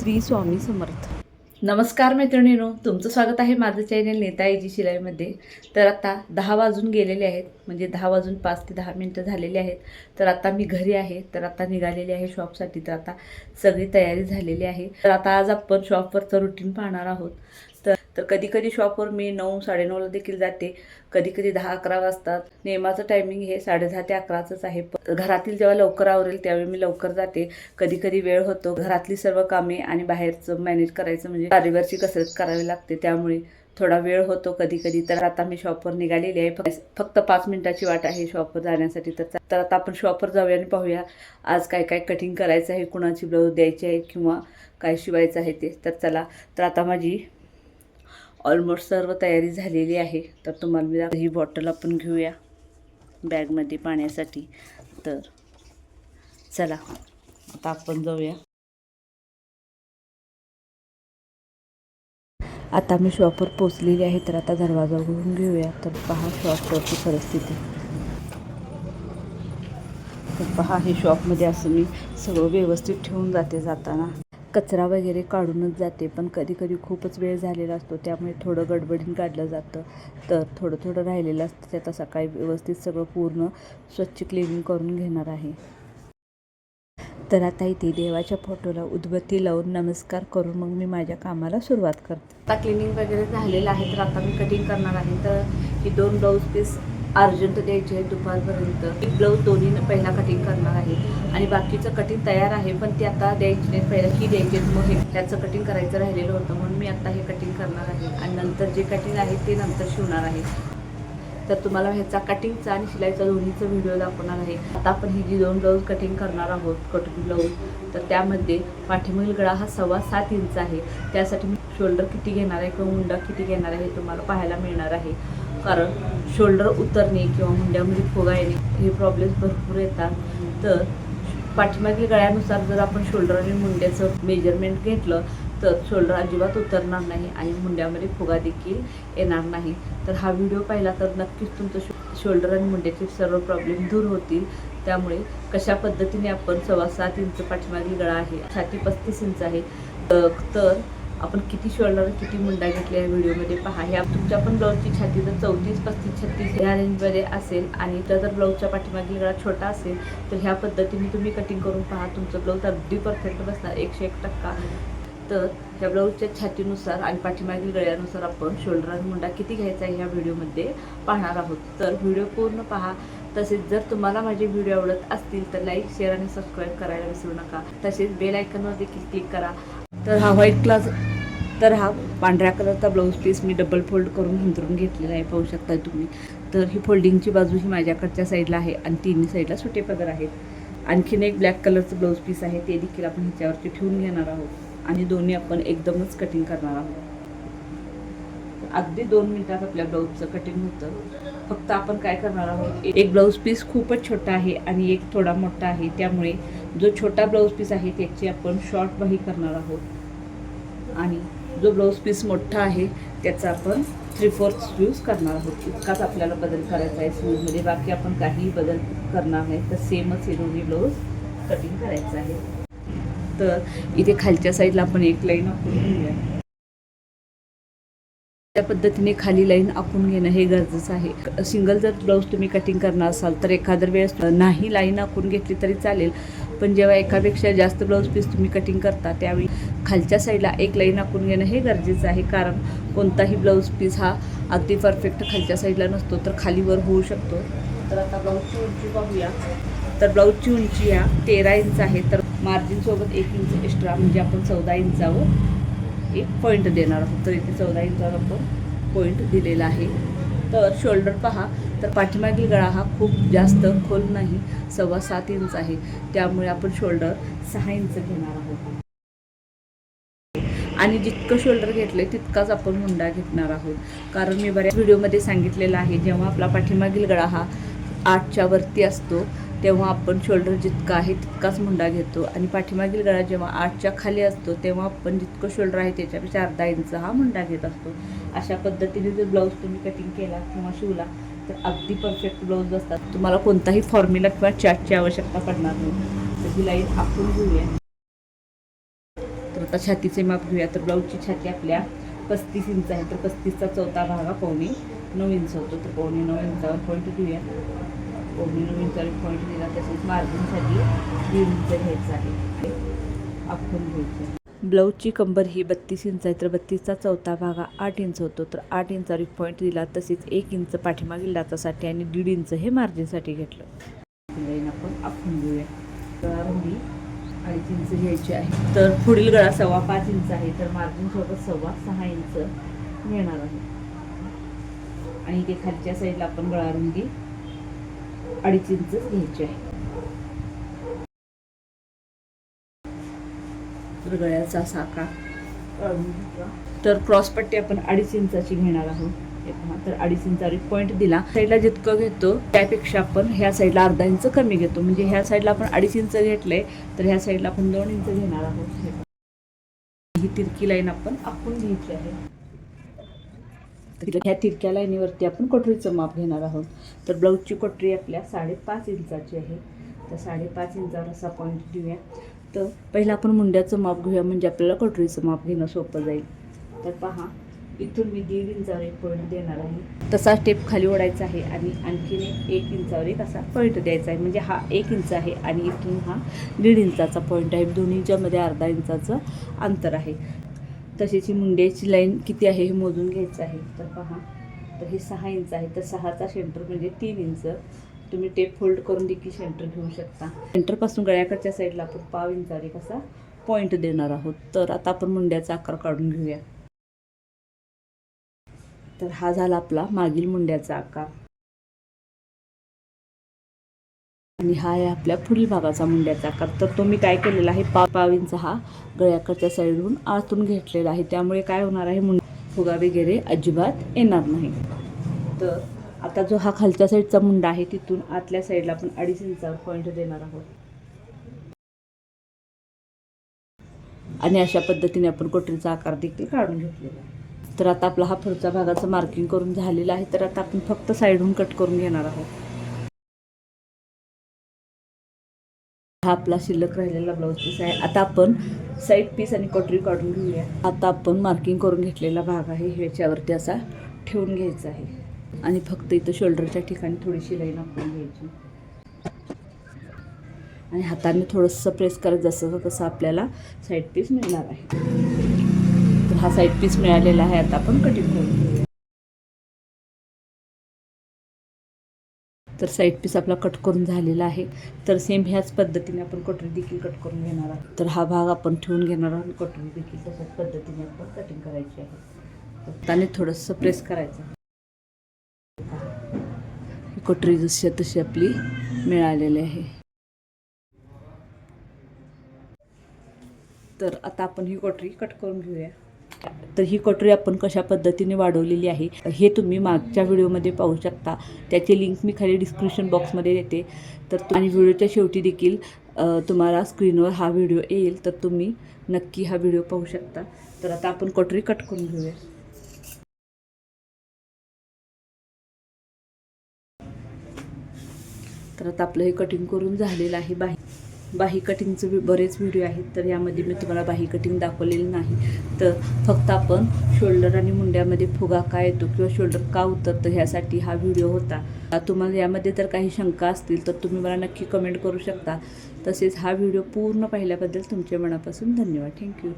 श्री स्वामी समर्थ. नमस्कार मैत्रिणीनो तुमचं स्वागत आहे माझं चॅनल नेताईजी शिलाईमध्ये. तर आता दहा वाजून गेलेले आहेत म्हणजे दहा वाजून पाच ते दहा मिनटं झालेले आहेत. तर आता मी घरी आहे तर आता निघालेली आहे शॉपसाठी तर आता सगळी तयारी झालेली आहे. तर आता आज आपण शॉपवरचं रुटीन पाहणार आहोत. तर तर कधी कधी शॉपवर मी नऊ साडेनऊला देखील जाते. कधी कधी दहा अकरा वाजतात. नेमाचं टायमिंग हे साडेदहा ते अकराचंच आहे. घरातील जेव्हा लवकर आवरेल त्यावेळी मी लवकर जाते. कधी कधी वेळ होतो. घरातली सर्व कामे आणि बाहेरचं मॅनेज करायचं म्हणजे तारेवरची कसरत करावी लागते. त्यामुळे थोडा वेळ होतो कधी कधी तर आता मी शॉपवर निघालेली आहे. फक्त- फक्त पाच मिनिटाची वाट आहे शॉपवर जाण्यासाठी. तर तर आता आपण शॉपवर जाऊया आणि पाहूया आज काय काय कटिंग करायचं आहे कुणाची ब्लाऊज द्यायची आहे किंवा काय शिवायचं आहे ते. तर चला तर आता माझी ऑलमोस्ट सर्व तयारी झालेली आहे. तर तुम्हाला मी ही बॉटल आपण घेऊया. बॅगमध्ये पाण्यासाठी. तर चला आता आपण जाऊया. आता मी शॉपवर पोचलेली आहे तर आता दरवाजा उघडून घेऊया. तर पहा शॉपवरची परिस्थिती. तर पहा हे शॉपमध्ये असं मी सगळं व्यवस्थित ठेवून जाते जाताना. कचरा वगैरे काढूनच जाते. पण कधी कधी खूपच वेळ झालेला असतो. त्यामुळे थोडं गडबडीन काढलं जातं. तर थोडं थोडं राहिलेलं असतं. ते आता सकाळी व्यवस्थित सगळं पूर्ण स्वच्छ क्लिनिंग करून घेणार आहे. तर आता इथे देवाच्या फोटोला उदबत्ती लावून नमस्कार करून मग मी माझ्या कामाला सुरुवात करते. आता क्लिनिंग वगैरे झालेलं आहे तर आता मी कटिंग करणार आहे. तर ही दोन ब्लाऊज पीस अर्जंट द्यायचे आहेत दुपारपर्यंत. ब्लाऊज दोन्ही पहिला कटिंग करणार आहे. आणि बाकीचं कटिंग तयार आहे पण ते आता द्यायची नाही पहिला ही द्यायची मग हे त्याचं कटिंग करायचं राहिलेलं होतं म्हणून मी आता हे कटिंग करणार आहे. आणि नंतर जे कटिंग आहे ते नंतर शिवणार आहे. तर तुम्हाला ह्याचा कटिंगचा आणि शिलाईचा दोन्हीचा व्हिडिओ दाखवणार आहे. आता आपण ही जी दोन ब्लाऊज कटिंग करणार आहोत कटिंग ब्लाऊज तर त्यामध्ये पाठीमागील गळा हा सव्वा सात इंच आहे. त्यासाठी मी शोल्डर किती घेणार आहे किंवा मुंडा किती घेणार आहे हे तुम्हाला पाहायला मिळणार आहे. कारण शोल्डर उतरणे किंवा मुंड्यामध्ये फुगा येणे हे प्रॉब्लेम्स भरपूर येतात. तर पाठीमागील गळ्यानुसार जर आपण शोल्डर आणि मुंड्याचं मेजरमेंट घेतलं तर शोल्डर अजिबात उतरणार नाही आणि मुंड्यामध्ये फुगा देखील येणार नाही. तर हा व्हिडिओ पाहिला तर नक्कीच तुमचं शो शोल्डर आणि मुंड्याचे सर्व प्रॉब्लेम दूर होतील. त्यामुळे कशा पद्धतीने आपण सव्वा सात इंच पाठीमागील गळा आहे छाती पस्तीस इंच आहे तर आपण किती शोल्डर किती मुंडा घेतले या व्हिडिओमध्ये पहा. ह्या तुमच्या पण ब्लाऊजची छाती जर चौतीस पस्तीस छत्तीस ह्या रेंजमध्ये असेल आणि त्या जर ब्लाऊजच्या पाठीमागील गळा छोटा असेल तर ह्या पद्धतीने तुम्ही कटिंग करून पहा. तुमचं ब्लाऊज अगदी परफेक्ट बसणार एकशे एक टक्का. तर ह्या ब्लाऊजच्या छातीनुसार आणि पाठीमागील गळ्यानुसार आपण शोल्डर आणि मुंडा किती घ्यायचा आहे ह्या व्हिडिओमध्ये पाहणार आहोत. तर व्हिडिओ पूर्ण पहा. तसेच जर तुम्हाला माझे व्हिडिओ आवडत असतील तर लाईक शेअर आणि सबस्क्राईब करायला विसरू नका. तसेच बेल आयकनवर देखील क्लिक करा. तर हा व्हाईट क्लास तर हा पांढऱ्या कलरचा ब्लाऊज पीस मी डबल फोल्ड करून हंतरून घेतलेला आहे पाहू शकता तुम्ही. तर ही फोल्डिंगची बाजू ही माझ्याकडच्या साईडला आहे आणि तिन्ही साईडला सुटे पदर आहेत. आणखीन एक ब्लॅक कलरचं ब्लाऊज पीस आहे ते देखील आपण ह्याच्यावरती ठेवून घेणार आहोत. आणि दोन्ही आपण एकदमच कटिंग करणार आहोत. अगदी दोन मिनिटात आपल्या ब्लाऊजचं कटिंग होतं. फक्त आपण काय करणार आहोत एक ब्लाऊज पीस खूपच छोटा आहे आणि एक थोडा मोठा आहे. त्यामुळे जो छोटा ब्लाऊज पीस आहे त्याची आपण शॉर्ट बाही करणार आहोत. आणि जो ब्लाऊज पीस मोठा आहे त्याचा आपण थ्री फोर्थ यूज करणार आहोत. इतकाच आपल्याला बदल करायचा आहे. स्लीवमध्ये बाकी आपण काहीही बदल करणार नाही. तर सेमच हे दोन्ही ब्लाऊज कटिंग करायचं आहे. तर इथे खालच्या साईडला आपण एक लाईन आखून घेऊया. त्या पद्धतीने खाली लाईन आखून घेणं हे गरजेचं आहे. सिंगल जर ब्लाऊज तुम्ही कटिंग करणार असाल तर एखाद्या वेळेस नाही लाईन आखून घेतली तरी चालेल. पण जेव्हा एकापेक्षा जास्त ब्लाऊज पीस तुम्ही कटिंग करता त्यावेळी खालच्या साईडला एक लाईन आखून घेणं हे गरजेचं आहे. कारण कोणताही ब्लाऊज पीस हा अगदी परफेक्ट खालच्या साईडला नसतो तर खालीवर होऊ शकतो. तर आता ब्लाऊजची उंची पाहूया. तर ब्लाऊजची उंची या तेरा इंच आहे. तर मार्जिनसोबत एक इंच एक्स्ट्रा म्हणजे आपण चौदा इंचावर एक पॉईंट देणार आहोत. तर इथे चौदा इंचावर आपण पॉईंट दिलेला आहे. तर शोल्डर पहा. तर पाठीमागील गळा हा खूप जास्त खोल नाही सव्वा सात इंच आहे. त्यामुळे आपण शोल्डर सहा इंच घेणार आहोत. आणि जितकं शोल्डर घेतलं तितकाच आपण मुंडा घेणार आहोत. कारण मी बऱ्याच व्हिडिओमध्ये सांगितलेलं आहे जेव्हा आपला पाठीमागील गळा हा आठच्या वरती असतो तेव्हा आपण शोल्डर जितका आहे तितकाच मुंडा घेतो. आणि पाठीमागील गळा जेव्हा आठच्या खाली असतो तेव्हा आपण जितकं शोल्डर आहे त्याच्यापेक्षा अर्धा इंच हा मुंडा घेत असतो. अशा पद्धतीने जर ब्लाऊज तुम्ही कटिंग केला किंवा शिवला तर अगदी परफेक्ट ब्लाऊज असतात. तुम्हाला कोणताही फॉर्म्युला किंवा चार्टची आवश्यकता पडणार नाही. तर ही लाईन आपण घेऊया. आता छातीचे माप घेऊया. तर ब्लाऊजची छाती आपल्या पस्तीस इंच आहे. तर पस्तीसचा चौथा भाग हा पावणे नऊ इंच होतो. तर पावणे नऊ इंचावर पॉईंट घेऊया. पावणे नऊ इंचावर पॉईंट दिला तसेच मार्जिनसाठी दीड इंच घ्यायचं आहे. आपण घ्यायचं. ब्लाऊजची कंबर ही बत्तीस इंच आहे. तर बत्तीसचा चौथा भाग हा आठ इंच होतो. तर आठ इंचावर एक पॉईंट दिला तसेच एक इंच पाठीमागील लाचासाठी आणि दीड इंच हे मार्जिनसाठी घेतलं. लाईन आपण आखून घेऊया गळारुंदी अडीच इंच घ्यायची आहे. तर पुढील गळा सव्वा पाच इंच आहे. तर मार्जिन सोबत सव्वा सहा इंच घेणार आहे. आणि इथे खालच्या साईडला आपण गळारुंदी अडीच इंच घ्यायची आहे. तर गळ्याचा साखा. तर क्रॉसपट्टी आपण अडीच इंचाची घेणार आहोत. हे पहा, तर अडीच इंचावर एक पॉईंट दिला. साईडला जितकं घेतो त्यापेक्षा आपण ह्या साईडला अर्धा इंच कमी घेतो. म्हणजे ह्या साईडला आपण अडीच इंच घेतलंय तर ह्या साईडला आपण दोन इंच घेणार आहोत. ही तिरकी लाईन आपण आखून घ्यायची आहे. तर ह्या तिरक्या लाईनीवरती आपण कोटरीचं माप घेणार आहोत. तर ब्लाऊजची कोटरी आपल्या साडेपाच इंचाची आहे. तर साडेपाच इंचावर असा पॉईंट देऊया तर पहिला आपण मुंड्याचं माप घेऊया म्हणजे आपल्याला कोटरीचं माप घेणं सोपं जाईल. तर पहा इथून मी दीड इंचावर एक पॉईंट देणार आहे. तसा स्टेप खाली ओढायचा आहे आणि आणखीन एक इंचावर एक असा पॉईंट द्यायचा आहे. म्हणजे हा एक इंच आहे आणि इथून हा दीड इंचाचा पॉईंट आहे. दोन्हीच्यामध्ये अर्धा इंचाचं अंतर आहे. तशीच ही मुंड्याची लाईन किती आहे हे मोजून घ्यायचं आहे. तर पहा तर हे सहा इंच आहे. तर सहाचा सेंटर म्हणजे तीन इंच. तुम्ही टेप फोल्ड करून देखील सेंटर घेऊ शकता. सेंटरपासून गळ्याकडच्या साईडला आपण पाव इंचावर एक असा पॉईंट देणार आहोत. तर आता आपण मुंड्याचा आकार काढून घेऊया. तर हा झाला आपला मागील मुंड्याचा आकार. आणि हा आहे आपल्या पुढील भागाचा मुंड्याचा आकार. तर तो मी काय केलेला आहे? पा पाविंचा हा गळ्याकडच्या साईडहून आतून घेतलेला आहे. त्यामुळे काय होणार आहे? मुंड फुगा वगैरे अजिबात येणार नाही. तर आता जो हा खालच्या साईडचा मुंडा आहे तिथून आतल्या साईडला आपण अडीच इंचावर पॉईंट देणार आहोत. आणि अशा पद्धतीने आपण कोटरीचा आकार देखील काढून घेतलेला आहे. तर आता आपला हा पुढच्या भागाचं मार्किंग करून झालेला आहे. तर आता आपण फक्त साईडहून कट करून घेणार आहोत. हा आपला शिल्लक राहिलेला ब्लाऊज पीस आहे. आता आपण साईड पीस आणि कटरी काढून घेऊया. आता आपण मार्किंग करून घेतलेला भाग आहे. ह्याच्यावरती असा ठेवून घ्यायचा आहे. आणि फक्त इथं शोल्डरच्या ठिकाणी थोडीशी लाईन आपण घ्यायची. आणि हाताने थोडंसं प्रेस करत जसं तसं आपल्याला साईड पीस मिळणार आहे. हा साईड पीस मिळालेला आहे. आता आपण कटिंग करून घेऊया तर साईड पीस आपला कट करून झालेला आहे. तर सेम ह्याच पद्धतीने आपण कटोरी देखील कट करून घेणार आहोत. तर हा भाग आपण ठेवून घेणार आहोत. कटोरी देखील तशाच पद्धतीने आपण कटिंग करायची आहे. त्याने थोडंसं प्रेस करायचं ही कटोरी जशी तशी आपली मिळालेली आहे. तर आता आपण ही कटोरी कट करून घेऊया. तर ही कटोरी आपण कशा पद्धतीने वाढवलेली आहे हे तुम्ही मागच्या व्हिडिओमध्ये पाहू शकता. त्याची लिंक मी खाली डिस्क्रिप्शन बॉक्समध्ये देते. तर आणि व्हिडिओच्या शेवटी देखील तुम्हाला स्क्रीनवर हा व्हिडिओ येईल तर तुम्ही नक्की हा व्हिडिओ पाहू शकता. तर आता आपण कटोरी कट करून घेऊया. तर आता आपलं हे कटिंग करून झालेलं आहे. बाहेर बाही कटिंगचे बरेच व्हिडिओ आहेत तर यामध्ये मी तुम्हाला बाही कटिंग दाखवलेली नाही. तर फक्त आपण शोल्डर आणि मुंड्यामध्ये फुगा का येतो किंवा शोल्डर का उतरतं ह्यासाठी हा व्हिडिओ होता. तुम्हाला यामध्ये जर काही शंका असतील तर तुम्ही मला नक्की कमेंट करू शकता. तसेच हा व्हिडिओ पूर्ण पाहिल्याबद्दल तुमच्या मनापासून धन्यवाद. थँक्यू